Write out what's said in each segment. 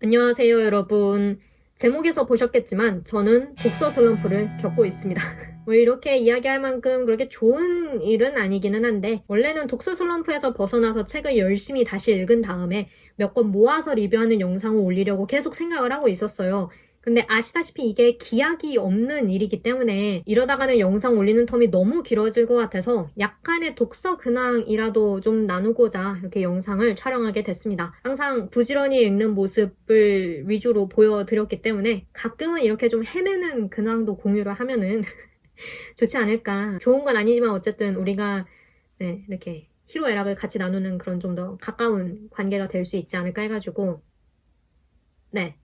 안녕하세요, 여러분. 제목에서 보셨겠지만 저는 독서 슬럼프를 겪고 있습니다. 뭐 이렇게 이야기할 만큼 그렇게 좋은 일은 아니기는 한데 원래는 독서 슬럼프에서 벗어나서 책을 열심히 다시 읽은 다음에 몇 권 모아서 리뷰하는 영상을 올리려고 계속 생각을 하고 있었어요. 근데 아시다시피 이게 기약이 없는 일이기 때문에 이러다가는 영상 올리는 텀이 너무 길어질 것 같아서 약간의 독서 근황이라도 좀 나누고자 이렇게 영상을 촬영하게 됐습니다. 항상 부지런히 읽는 모습을 위주로 보여드렸기 때문에 가끔은 이렇게 좀 헤매는 근황도 공유를 하면은 좋지 않을까. 좋은 건 아니지만 어쨌든 우리가 네, 이렇게 희로애락을 같이 나누는 그런 좀 더 가까운 관계가 될 수 있지 않을까 해가지고 네.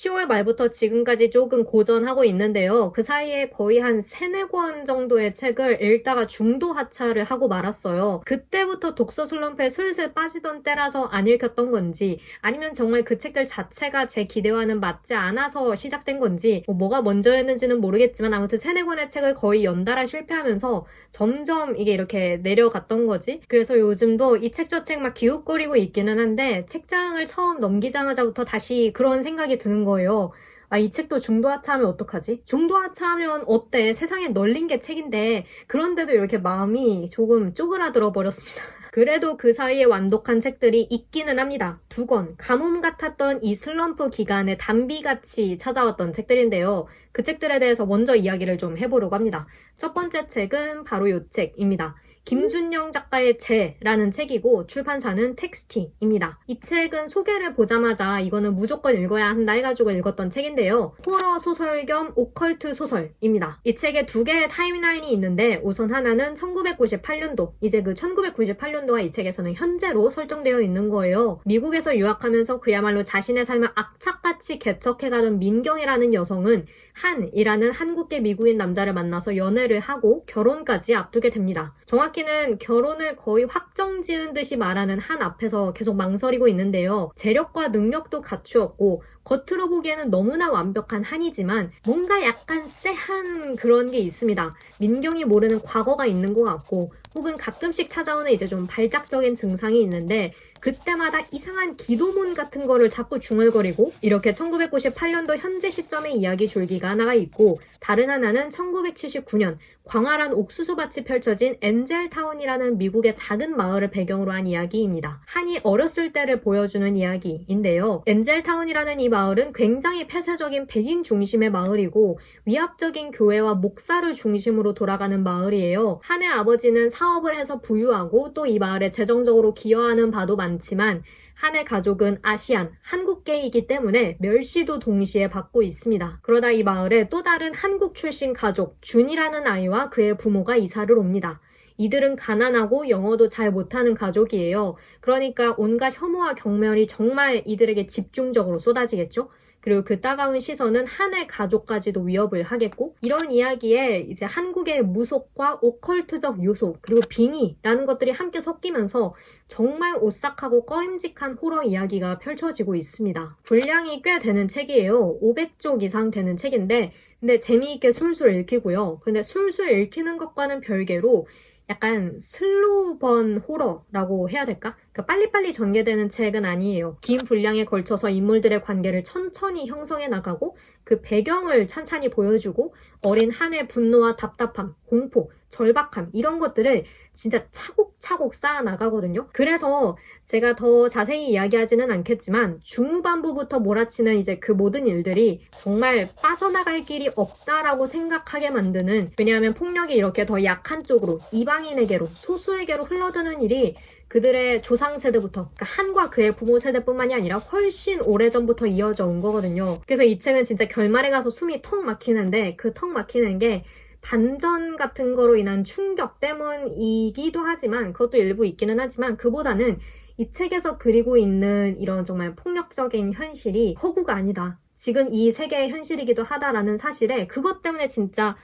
(10월) 말부터 지금까지 조금 고전하고 있는데요. 그 사이에 거의 한 세네 권 정도의 책을 읽다가 중도 하차를 하고 말았어요. 그때부터 독서 슬럼프에 슬슬 빠지던 때라서 안 읽혔던 건지 아니면 정말 그 책들 자체가 제 기대와는 맞지 않아서 시작된 건지 뭐 뭐가 먼저였는지는 모르겠지만 아무튼 세네 권의 책을 거의 연달아 실패하면서 점점 이게 이렇게 내려갔던 거지. 그래서 요즘도 이 책 저 책 막 기웃거리고 있기는 한데 책장을 처음 넘기자마자부터 다시 그런 생각이 드는 거 예요. 아, 이 책도 중도하차하면 어떡하지? 중도하차하면 어때? 세상에 널린 게 책인데 그런데도 이렇게 마음이 조금 쪼그라들어 버렸습니다. 그래도 그 사이에 완독한 책들이 있기는 합니다. 두 권, 가뭄 같았던 이 슬럼프 기간에 단비같이 찾아왔던 책들인데요. 그 책들에 대해서 먼저 이야기를 좀 해보려고 합니다. 첫 번째 책은 바로 이 책입니다. 김준영 작가의 재라는 책이고 출판사는 텍스티입니다. 이 책은 소개를 보자마자 이거는 무조건 읽어야 한다 해가지고 읽었던 책인데요. 호러 소설 겸 오컬트 소설입니다. 이 책에 두 개의 타임라인이 있는데 우선 하나는 1998년도 이제 그 1998년도가 이 책에서는 현재로 설정되어 있는 거예요. 미국에서 유학하면서 그야말로 자신의 삶을 악착같이 개척해가던 민경이라는 여성은 한이라는 한국계 미국인 남자를 만나서 연애를 하고 결혼까지 앞두게 됩니다. 정확히는 결혼을 거의 확정 지은 듯이 말하는 한 앞에서 계속 망설이고 있는데요. 재력과 능력도 갖추었고 겉으로 보기에는 너무나 완벽한 한이지만 뭔가 약간 쎄한 그런 게 있습니다. 민경이 모르는 과거가 있는 것 같고 혹은 가끔씩 찾아오는 이제 좀 발작적인 증상이 있는데 그때마다 이상한 기도문 같은 거를 자꾸 중얼거리고 이렇게 1998년도 현재 시점의 이야기 줄기가 하나가 있고 다른 하나는 1979년 광활한 옥수수밭이 펼쳐진 엔젤타운이라는 미국의 작은 마을을 배경으로 한 이야기입니다. 한이 어렸을 때를 보여주는 이야기인데요. 엔젤타운이라는 이 마을은 굉장히 폐쇄적인 백인 중심의 마을이고 위압적인 교회와 목사를 중심으로 돌아가는 마을이에요. 한의 아버지는 사업을 해서 부유하고 또 이 마을에 재정적으로 기여하는 바도 많지만 한의 가족은 아시안, 한국계이기 때문에 멸시도 동시에 받고 있습니다. 그러다 이 마을에 또 다른 한국 출신 가족, 준이라는 아이와 그의 부모가 이사를 옵니다. 이들은 가난하고 영어도 잘 못하는 가족이에요. 그러니까 온갖 혐오와 경멸이 정말 이들에게 집중적으로 쏟아지겠죠? 그리고 그 따가운 시선은 한의 가족까지도 위협을 하겠고 이런 이야기에 이제 한국의 무속과 오컬트적 요소 그리고 빙의라는 것들이 함께 섞이면서 정말 오싹하고 꺼림직한 호러 이야기가 펼쳐지고 있습니다. 분량이 꽤 되는 책이에요. 500쪽 이상 되는 책인데 근데 재미있게 술술 읽히고요. 근데 술술 읽히는 것과는 별개로 약간 슬로우번 호러라고 해야 될까? 그러니까 빨리빨리 전개되는 책은 아니에요. 긴 분량에 걸쳐서 인물들의 관계를 천천히 형성해 나가고 그 배경을 찬찬히 보여주고 어린 한의 분노와 답답함, 공포, 절박함 이런 것들을 진짜 차곡차곡 쌓아 나가거든요. 그래서 제가 더 자세히 이야기하지는 않겠지만 중후반부부터 몰아치는 이제 그 모든 일들이 정말 빠져나갈 길이 없다라고 생각하게 만드는 왜냐하면 폭력이 이렇게 더 약한 쪽으로 이방인에게로 소수에게로 흘러드는 일이 그들의 조상 세대부터 그러니까 한과 그의 부모 세대뿐만이 아니라 훨씬 오래전부터 이어져 온 거거든요. 그래서 이 책은 진짜 결말에 가서 숨이 턱 막히는데 그 턱 막히는 게 반전 같은 거로 인한 충격 때문이기도 하지만 그것도 일부 있기는 하지만 그보다는 이 책에서 그리고 있는 이런 정말 폭력적인 현실이 허구가 아니다. 지금 이 세계의 현실이기도 하다라는 사실에 그것 때문에 진짜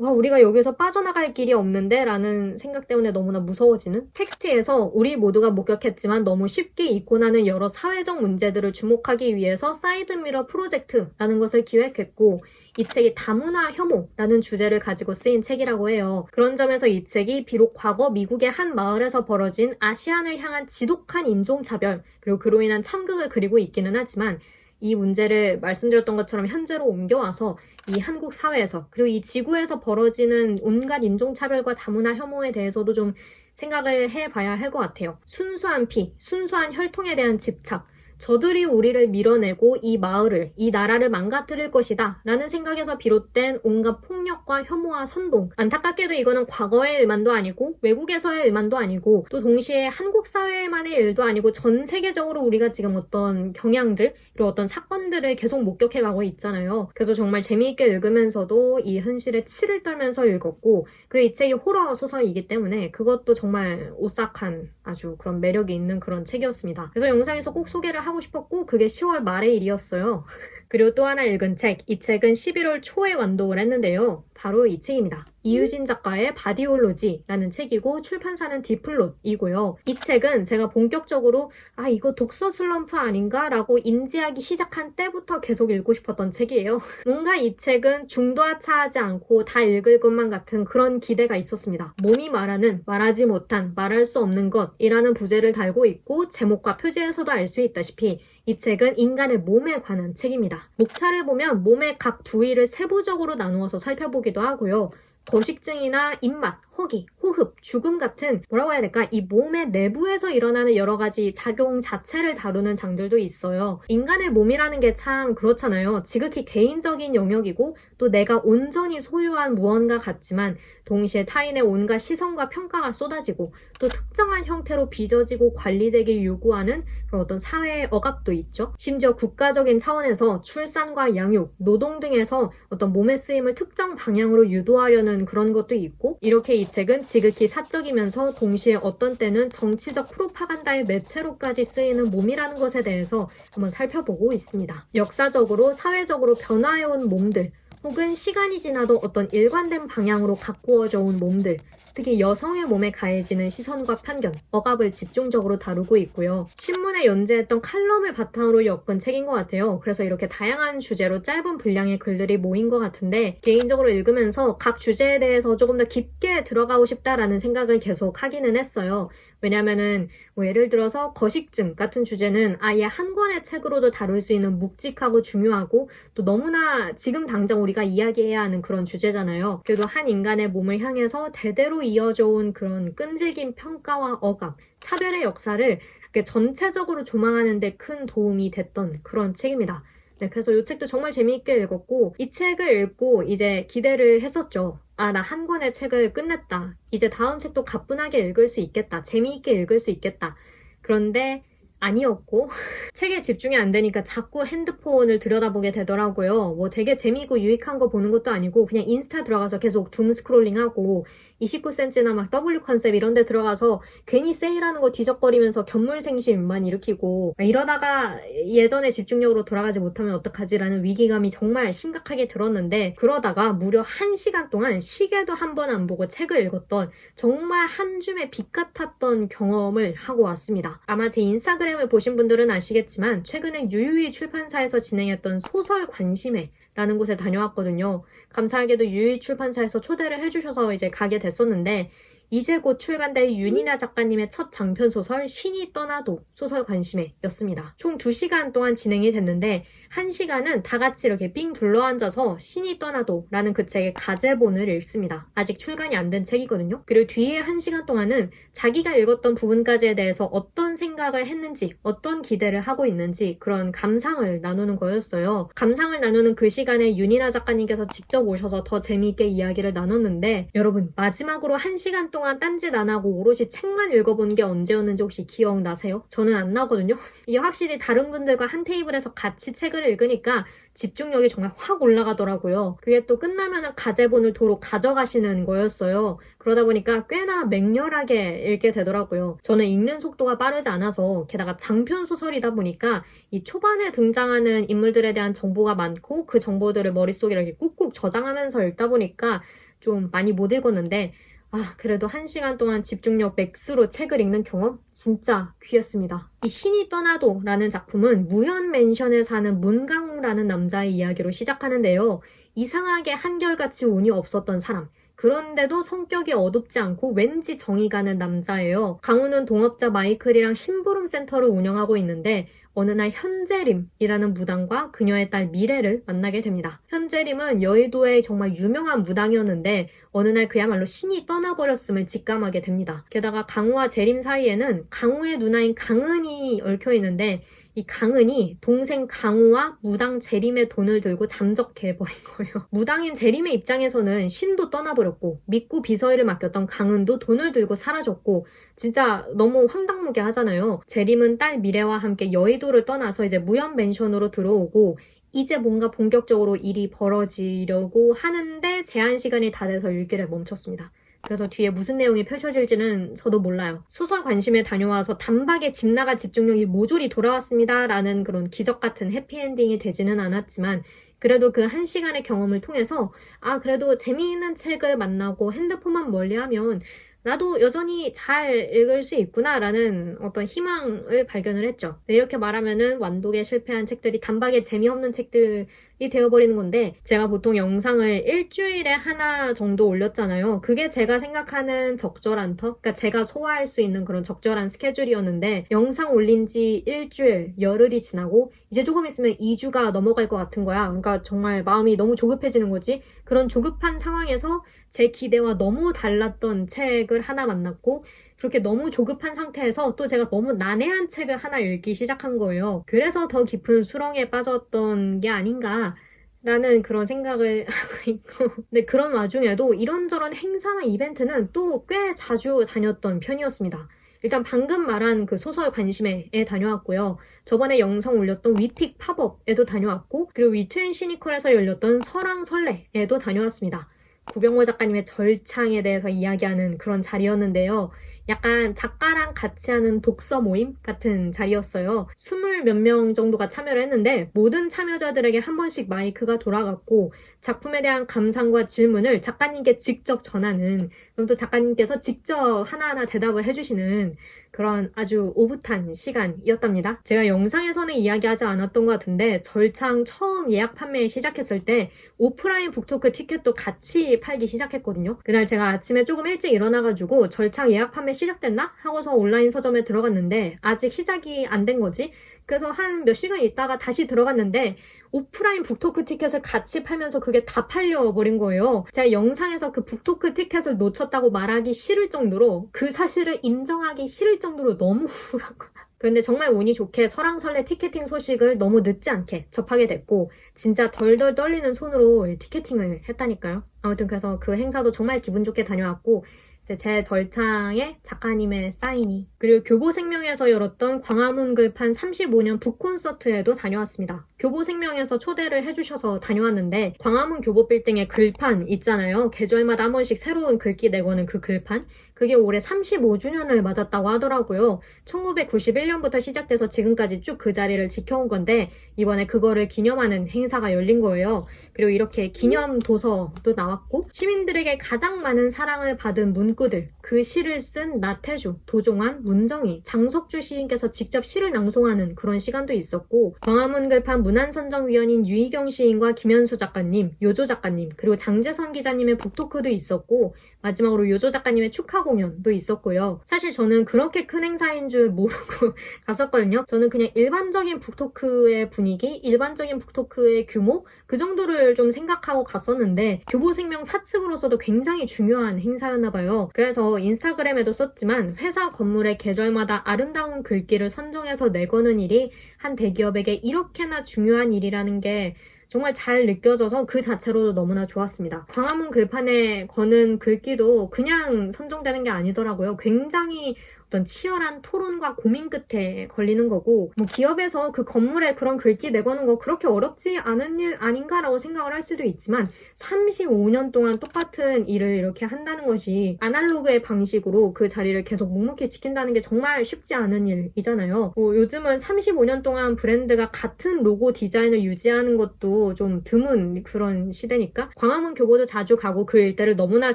와, 우리가 여기서 빠져나갈 길이 없는데? 라는 생각 때문에 너무나 무서워지는 텍스트에서 우리 모두가 목격했지만 너무 쉽게 잊고 나는 여러 사회적 문제들을 주목하기 위해서 사이드미러 프로젝트라는 것을 기획했고 이 책이 다문화 혐오라는 주제를 가지고 쓰인 책이라고 해요. 그런 점에서 이 책이 비록 과거 미국의 한 마을에서 벌어진 아시안을 향한 지독한 인종차별, 그리고 그로 인한 참극을 그리고 있기는 하지만 이 문제를 말씀드렸던 것처럼 현재로 옮겨와서 이 한국 사회에서 그리고 이 지구에서 벌어지는 온갖 인종차별과 다문화 혐오에 대해서도 좀 생각을 해봐야 할 것 같아요. 순수한 피, 순수한 혈통에 대한 집착, 저들이 우리를 밀어내고 이 마을을, 이 나라를 망가뜨릴 것이다. 라는 생각에서 비롯된 온갖 폭력과 혐오와 선동. 안타깝게도 이거는 과거의 일만도 아니고 외국에서의 일만도 아니고 또 동시에 한국 사회만의 일도 아니고 전 세계적으로 우리가 지금 어떤 경향들, 그리고 어떤 사건들을 계속 목격해 가고 있잖아요. 그래서 정말 재미있게 읽으면서도 이 현실에 치를 떨면서 읽었고, 그리고 이 책이 호러 소설이기 때문에 그것도 정말 오싹한 아주 그런 매력이 있는 그런 책이었습니다. 그래서 영상에서 꼭 소개를 하고 싶었고 그게 10월 말의 일이었어요. 그리고 또 하나 읽은 책, 이 책은 11월 초에 완독을 했는데요. 바로 이 책입니다. 이유진 작가의 바디올로지라는 책이고 출판사는 디플롯이고요. 이 책은 제가 본격적으로 아 이거 독서 슬럼프 아닌가라고 인지하기 시작한 때부터 계속 읽고 싶었던 책이에요. 뭔가 이 책은 중도하차하지 않고 다 읽을 것만 같은 그런 기대가 있었습니다. 몸이 말하는 말하지 못한 말할 수 없는 것이라는 부제를 달고 있고 제목과 표지에서도 알 수 있다시피 이 책은 인간의 몸에 관한 책입니다. 목차를 보면 몸의 각 부위를 세부적으로 나누어서 살펴보기도 하고요. 거식증이나 입맛, 허기, 호흡, 죽음 같은 뭐라고 해야 될까? 이 몸의 내부에서 일어나는 여러 가지 작용 자체를 다루는 장들도 있어요. 인간의 몸이라는 게 참 그렇잖아요. 지극히 개인적인 영역이고 또 내가 온전히 소유한 무언가 같지만 동시에 타인의 온갖 시선과 평가가 쏟아지고 또 특정한 형태로 빚어지고 관리되길 요구하는 그런 어떤 사회의 억압도 있죠. 심지어 국가적인 차원에서 출산과 양육, 노동 등에서 어떤 몸의 쓰임을 특정 방향으로 유도하려는 그런 것도 있고 이렇게 이 책은 지극히 사적이면서 동시에 어떤 때는 정치적 프로파간다의 매체로까지 쓰이는 몸이라는 것에 대해서 한번 살펴보고 있습니다. 역사적으로 사회적으로 변화해온 몸들 혹은 시간이 지나도 어떤 일관된 방향으로 가꾸어져 온 몸들 특히 여성의 몸에 가해지는 시선과 편견, 억압을 집중적으로 다루고 있고요. 신문에 연재했던 칼럼을 바탕으로 엮은 책인 것 같아요. 그래서 이렇게 다양한 주제로 짧은 분량의 글들이 모인 것 같은데 개인적으로 읽으면서 각 주제에 대해서 조금 더 깊게 들어가고 싶다라는 생각을 계속 하기는 했어요. 왜냐면은 뭐 예를 들어서 거식증 같은 주제는 아예 한 권의 책으로도 다룰 수 있는 묵직하고 중요하고 또 너무나 지금 당장 우리가 이야기해야 하는 그런 주제잖아요. 그래도 한 인간의 몸을 향해서 대대로 이어져 온 그런 끈질긴 평가와 억압, 차별의 역사를 이렇게 전체적으로 조망하는 데 큰 도움이 됐던 그런 책입니다. 네, 그래서 이 책도 정말 재미있게 읽었고 이 책을 읽고 이제 기대를 했었죠. 아, 나 한 권의 책을 끝냈다. 이제 다음 책도 가뿐하게 읽을 수 있겠다. 재미있게 읽을 수 있겠다. 그런데 아니었고 책에 집중이 안 되니까 자꾸 핸드폰을 들여다보게 되더라고요. 뭐 되게 재미있고 유익한 거 보는 것도 아니고 그냥 인스타 들어가서 계속 둠 스크롤링하고 29cm나 막 W 컨셉 이런 데 들어가서 괜히 세일하는 거 뒤적거리면서 견물생심만 일으키고 이러다가 예전에 집중력으로 돌아가지 못하면 어떡하지라는 위기감이 정말 심각하게 들었는데 그러다가 무려 1시간 동안 시계도 한 번 안 보고 책을 읽었던 정말 한 줌의 빛 같았던 경험을 하고 왔습니다. 아마 제 인스타그램을 보신 분들은 아시겠지만 최근에 유유히 출판사에서 진행했던 소설 관심회 라는 곳에 다녀왔거든요. 감사하게도 유희 출판사에서 초대를 해주셔서 이제 가게 됐었는데 이제 곧 출간될 윤이나 작가님의 첫 장편 소설 신이 떠나도 소설 관심회였습니다. 총 2시간 동안 진행이 됐는데 1시간은 다 같이 이렇게 삥 둘러앉아서 신이 떠나도 라는 그 책의 가제본을 읽습니다. 아직 출간이 안 된 책이거든요. 그리고 뒤에 1시간 동안은 자기가 읽었던 부분까지에 대해서 어떤 생각을 했는지 어떤 기대를 하고 있는지 그런 감상을 나누는 거였어요. 감상을 나누는 그 시간에 윤이나 작가님께서 직접 오셔서 더 재미있게 이야기를 나눴는데 여러분 마지막으로 1시간 동안 딴짓 안 하고 오롯이 책만 읽어본 게 언제였는지 혹시 기억나세요? 저는 안 나거든요. 이게 확실히 다른 분들과 한 테이블에서 같이 책을 읽으니까 집중력이 정말 확 올라가더라고요. 그게 또 끝나면은 가제본을 도로 가져가시는 거였어요. 그러다 보니까 꽤나 맹렬하게 읽게 되더라고요. 저는 읽는 속도가 빠르지 않아서 게다가 장편 소설이다 보니까 이 초반에 등장하는 인물들에 대한 정보가 많고 그 정보들을 머릿속에 이렇게 꾹꾹 저장하면서 읽다 보니까 좀 많이 못 읽었는데 아, 그래도 한 시간 동안 집중력 맥스로 책을 읽는 경험? 진짜 귀했습니다. 이 신이 떠나도 라는 작품은 무현 맨션에 사는 문강우라는 남자의 이야기로 시작하는데요. 이상하게 한결같이 운이 없었던 사람. 그런데도 성격이 어둡지 않고 왠지 정이 가는 남자예요. 강우는 동업자 마이클이랑 심부름 센터를 운영하고 있는데 어느 날 현재림이라는 무당과 그녀의 딸 미래를 만나게 됩니다. 현재림은 여의도의 정말 유명한 무당이었는데 어느 날 그야말로 신이 떠나버렸음을 직감하게 됩니다. 게다가 강우와 재림 사이에는 강우의 누나인 강은이 얽혀 있는데 이 강은이 동생 강우와 무당 재림의 돈을 들고 잠적해버린 거예요. 무당인 재림의 입장에서는 신도 떠나버렸고 믿고 비서일을 맡겼던 강은도 돈을 들고 사라졌고 진짜 너무 황당무계 하잖아요. 재림은 딸 미래와 함께 여의도를 떠나서 이제 무연 멘션으로 들어오고 이제 뭔가 본격적으로 일이 벌어지려고 하는데 제한 시간이 다 돼서 일기를 멈췄습니다. 그래서 뒤에 무슨 내용이 펼쳐질지는 저도 몰라요. 소설 관심에 다녀와서 단박에 집 나가 집중력이 모조리 돌아왔습니다. 라는 그런 기적 같은 해피엔딩이 되지는 않았지만 그래도 그 한 시간의 경험을 통해서 아, 그래도 재미있는 책을 만나고 핸드폰만 멀리 하면 나도 여전히 잘 읽을 수 있구나라는 어떤 희망을 발견을 했죠. 네, 이렇게 말하면은 완독에 실패한 책들이 단박에 재미없는 책들이 되어버리는 건데 제가 보통 영상을 일주일에 하나 정도 올렸잖아요. 그게 제가 생각하는 적절한 터? 그러니까 제가 소화할 수 있는 그런 적절한 스케줄이었는데 영상 올린 지 일주일, 열흘이 지나고 이제 조금 있으면 2주가 넘어갈 것 같은 거야. 그러니까 정말 마음이 너무 조급해지는 거지. 그런 조급한 상황에서 제 기대와 너무 달랐던 책을 하나 만났고 그렇게 너무 조급한 상태에서 또 제가 너무 난해한 책을 하나 읽기 시작한 거예요. 그래서 더 깊은 수렁에 빠졌던 게 아닌가. 라는 그런 생각을 하고 있고. 근데 그런 와중에도 이런저런 행사나 이벤트는 또 꽤 자주 다녔던 편이었습니다. 일단 방금 말한 그 소설 관심회에 다녀왔고요. 저번에 영상 올렸던 위픽 팝업에도 다녀왔고, 그리고 위트인 시니컬에서 열렸던 설왕설래에도 다녀왔습니다. 구병모 작가님의 절창에 대해서 이야기하는 그런 자리였는데요. 약간 작가랑 같이 하는 독서 모임 같은 자리였어요. 스물 몇 명 정도가 참여를 했는데 모든 참여자들에게 한 번씩 마이크가 돌아갔고 작품에 대한 감상과 질문을 작가님께 직접 전하는 그럼 또 작가님께서 직접 하나하나 대답을 해주시는 그런 아주 오붓한 시간이었답니다. 제가 영상에서는 이야기하지 않았던 것 같은데 절창 처음 예약 판매 시작했을 때 오프라인 북토크 티켓도 같이 팔기 시작했거든요. 그날 제가 아침에 조금 일찍 일어나가지고 절창 예약 판매 시작됐나? 하고서 온라인 서점에 들어갔는데 아직 시작이 안 된 거지. 그래서 한 몇 시간 있다가 다시 들어갔는데 오프라인 북토크 티켓을 같이 팔면서 그게 다 팔려버린 거예요. 제가 영상에서 그 북토크 티켓을 놓쳤다고 말하기 싫을 정도로 그 사실을 인정하기 싫을 정도로 너무 우울하고 그런데 정말 운이 좋게 설왕설래 티켓팅 소식을 너무 늦지 않게 접하게 됐고 진짜 덜덜 떨리는 손으로 티켓팅을 했다니까요. 아무튼 그래서 그 행사도 정말 기분 좋게 다녀왔고 이 제 제 절창에 작가님의 사인이 그리고 교보생명에서 열었던 광화문 글판 35년 북콘서트에도 다녀왔습니다. 교보생명에서 초대를 해주셔서 다녀왔는데 광화문 교보빌딩에 글판 있잖아요. 계절마다 한 번씩 새로운 글귀 내거는 그 글판 그게 올해 35주년을 맞았다고 하더라고요. 1991년부터 시작돼서 지금까지 쭉 그 자리를 지켜온 건데 이번에 그거를 기념하는 행사가 열린 거예요. 그리고 이렇게 기념 도서도 나왔고 시민들에게 가장 많은 사랑을 받은 문구들 그 시를 쓴 나태주, 도종환, 문정희, 장석주 시인께서 직접 시를 낭송하는 그런 시간도 있었고 광화문 글판 문안선정위원인 유희경 시인과 김현수 작가님, 요조 작가님 그리고 장재선 기자님의 북토크도 있었고 마지막으로 요조 작가님의 축하 공연도 있었고요. 사실 저는 그렇게 큰 행사인 줄 모르고 갔었거든요. 저는 그냥 일반적인 북토크의 분위기, 일반적인 북토크의 규모 그 정도를 좀 생각하고 갔었는데 교보생명 사측으로서도 굉장히 중요한 행사였나 봐요. 그래서 인스타그램에도 썼지만 회사 건물의 계절마다 아름다운 글귀를 선정해서 내거는 일이 한 대기업에게 이렇게나 중요한 일이라는 게 정말 잘 느껴져서 그 자체로도 너무나 좋았습니다. 광화문 글판에 거는 글귀도 그냥 선정되는 게 아니더라고요. 굉장히 어떤 치열한 토론과 고민 끝에 걸리는 거고 뭐 기업에서 그 건물에 그런 글귀 내거는 거 그렇게 어렵지 않은 일 아닌가라고 생각을 할 수도 있지만 35년 동안 똑같은 일을 이렇게 한다는 것이 아날로그의 방식으로 그 자리를 계속 묵묵히 지킨다는 게 정말 쉽지 않은 일이잖아요. 뭐 요즘은 35년 동안 브랜드가 같은 로고 디자인을 유지하는 것도 좀 드문 그런 시대니까 광화문 교보도 자주 가고 그 일대를 너무나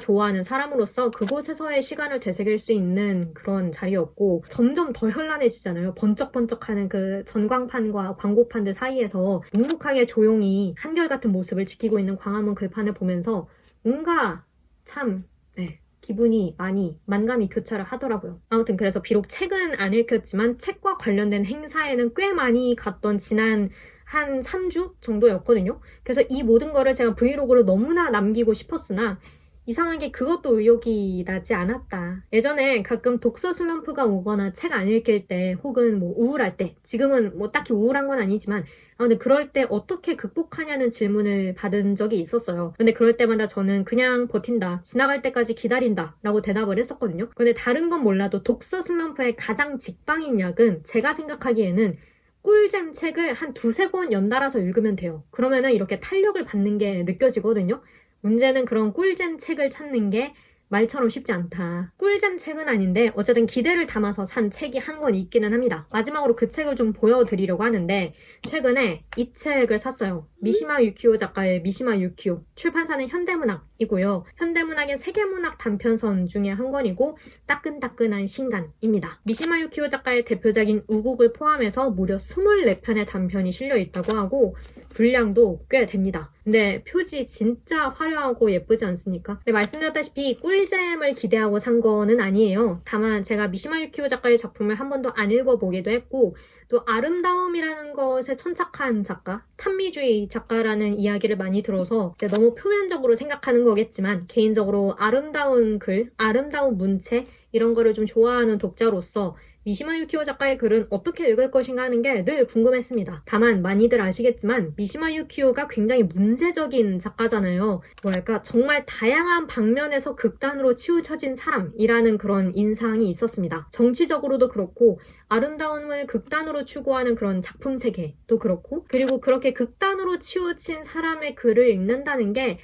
좋아하는 사람으로서 그곳에서의 시간을 되새길 수 있는 그런 자리 자리였고 점점 더 현란해지잖아요. 번쩍번쩍하는 그 전광판과 광고판들 사이에서 묵묵하게 조용히 한결같은 모습을 지키고 있는 광화문 글판을 보면서 뭔가 참 네, 기분이 많이 만감이 교차를 하더라고요. 아무튼 그래서 비록 책은 안 읽혔지만 책과 관련된 행사에는 꽤 많이 갔던 지난 한 3주 정도였거든요. 그래서 이 모든 거를 제가 브이로그로 너무나 남기고 싶었으나 이상하게 그것도 의욕이 나지 않았다. 예전에 가끔 독서 슬럼프가 오거나 책 안 읽힐 때 혹은 뭐 우울할 때 지금은 뭐 딱히 우울한 건 아니지만 아, 근데 그럴 때 어떻게 극복하냐는 질문을 받은 적이 있었어요. 근데 그럴 때마다 저는 그냥 버틴다. 지나갈 때까지 기다린다. 라고 대답을 했었거든요. 근데 다른 건 몰라도 독서 슬럼프의 가장 직방인 약은 제가 생각하기에는 꿀잼 책을 한 두세 권 연달아서 읽으면 돼요. 그러면은 이렇게 탄력을 받는 게 느껴지거든요. 문제는 그런 꿀잼 책을 찾는 게 말처럼 쉽지 않다. 꿀잼 책은 아닌데 어쨌든 기대를 담아서 산 책이 한 권 있기는 합니다. 마지막으로 그 책을 좀 보여드리려고 하는데 최근에 이 책을 샀어요. 미시마 유키오 작가의 미시마 유키오. 출판사는 현대문학이고요. 현대문학의 세계문학 단편선 중에 한 권이고 따끈따끈한 신간입니다. 미시마 유키오 작가의 대표작인 우국을 포함해서 무려 24편의 단편이 실려 있다고 하고 분량도 꽤 됩니다. 근데 표지 진짜 화려하고 예쁘지 않습니까? 근데 말씀드렸다시피 꿀잼을 기대하고 산 거는 아니에요. 다만 제가 미시마 유키오 작가의 작품을 한 번도 안 읽어보기도 했고 또 아름다움이라는 것에 천착한 작가, 탐미주의 작가라는 이야기를 많이 들어서 너무 표면적으로 생각하는 거겠지만 개인적으로 아름다운 글, 아름다운 문체 이런 거를 좀 좋아하는 독자로서 미시마 유키오 작가의 글은 어떻게 읽을 것인가 하는 게 늘 궁금했습니다. 다만 많이들 아시겠지만 미시마 유키오가 굉장히 문제적인 작가잖아요. 뭐랄까 정말 다양한 방면에서 극단으로 치우쳐진 사람이라는 그런 인상이 있었습니다. 정치적으로도 그렇고 아름다움을 극단으로 추구하는 그런 작품 세계도 그렇고 그리고 그렇게 극단으로 치우친 사람의 글을 읽는다는 게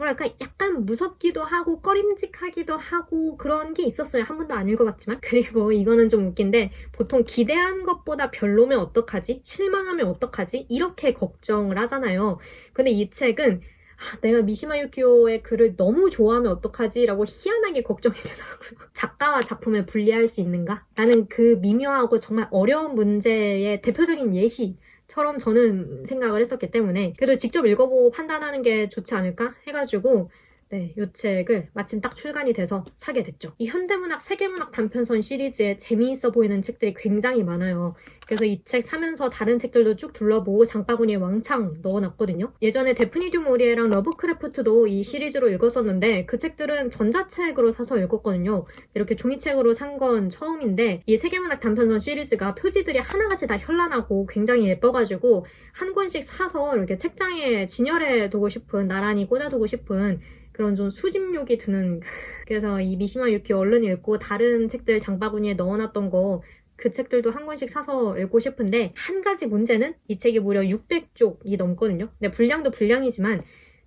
뭐랄까 약간 무섭기도 하고 꺼림직하기도 하고 그런 게 있었어요. 한 번도 안 읽어봤지만 그리고 이거는 좀 웃긴데 보통 기대한 것보다 별로면 어떡하지? 실망하면 어떡하지? 이렇게 걱정을 하잖아요. 근데 이 책은 아, 내가 미시마 유키오의 글을 너무 좋아하면 어떡하지? 라고 희한하게 걱정이 되더라고요. 작가와 작품을 분리할 수 있는가? 라는 그 미묘하고 정말 어려운 문제의 대표적인 예시 처럼 저는 생각을 했었기 때문에 그래도 직접 읽어보고 판단하는 게 좋지 않을까 해가지고 네, 이 책을 마침 딱 출간이 돼서 사게 됐죠. 이 현대문학, 세계문학 단편선 시리즈에 재미있어 보이는 책들이 굉장히 많아요. 그래서 이 책 사면서 다른 책들도 쭉 둘러보고 장바구니에 왕창 넣어놨거든요. 예전에 데프니 듀 모리에랑 러브크래프트도 이 시리즈로 읽었었는데 그 책들은 전자책으로 사서 읽었거든요. 이렇게 종이책으로 산 건 처음인데 이 세계문학 단편선 시리즈가 표지들이 하나같이 다 현란하고 굉장히 예뻐가지고 한 권씩 사서 이렇게 책장에 진열해 두고 싶은 나란히 꽂아두고 싶은 그런 좀 수집욕이 드는 그래서 이 미시마 유키 얼른 읽고 다른 책들 장바구니에 넣어놨던 거 그 책들도 한 권씩 사서 읽고 싶은데 한 가지 문제는 이 책이 무려 600쪽이 넘거든요. 근데 분량도 분량이지만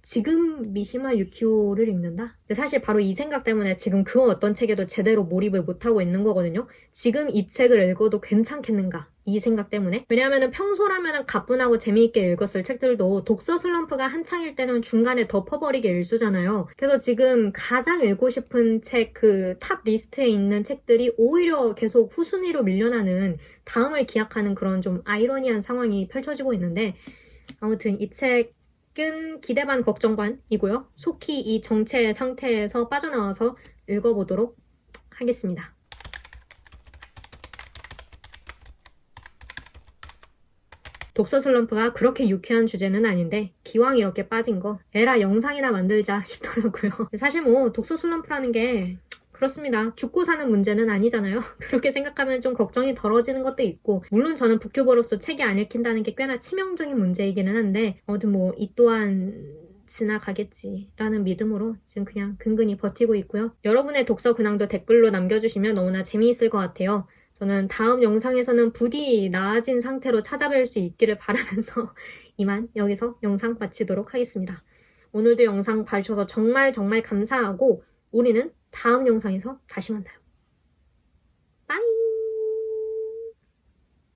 지금 미시마 유키오를 읽는다? 사실 바로 이 생각 때문에 지금 그 어떤 책에도 제대로 몰입을 못하고 있는 거거든요. 지금 이 책을 읽어도 괜찮겠는가? 이 생각 때문에. 왜냐하면 평소라면 가뿐하고 재미있게 읽었을 책들도 독서 슬럼프가 한창일 때는 중간에 덮어버리게 일수잖아요. 그래서 지금 가장 읽고 싶은 책 그 탑 리스트에 있는 책들이 오히려 계속 후순위로 밀려나는 다음을 기약하는 그런 좀 아이러니한 상황이 펼쳐지고 있는데 아무튼 이 책 은 기대 반 걱정 반이고요. 속히 이 정체 상태에서 빠져나와서 읽어보도록 하겠습니다. 독서 슬럼프가 그렇게 유쾌한 주제는 아닌데 기왕 이렇게 빠진 거 에라 영상이나 만들자 싶더라고요. 사실 뭐 독서 슬럼프라는 게 그렇습니다. 죽고 사는 문제는 아니잖아요. 그렇게 생각하면 좀 걱정이 덜어지는 것도 있고 물론 저는 북튜버로서 책이 안 읽힌다는 게 꽤나 치명적인 문제이기는 한데 아무튼 뭐이 또한 지나가겠지라는 믿음으로 지금 그냥 근근히 버티고 있고요. 여러분의 독서 근황도 댓글로 남겨주시면 너무나 재미있을 것 같아요. 저는 다음 영상에서는 부디 나아진 상태로 찾아뵐 수 있기를 바라면서 이만 여기서 영상 마치도록 하겠습니다. 오늘도 영상 봐주셔서 정말 정말 감사하고 우리는 다음 영상에서 다시 만나요. 빠이!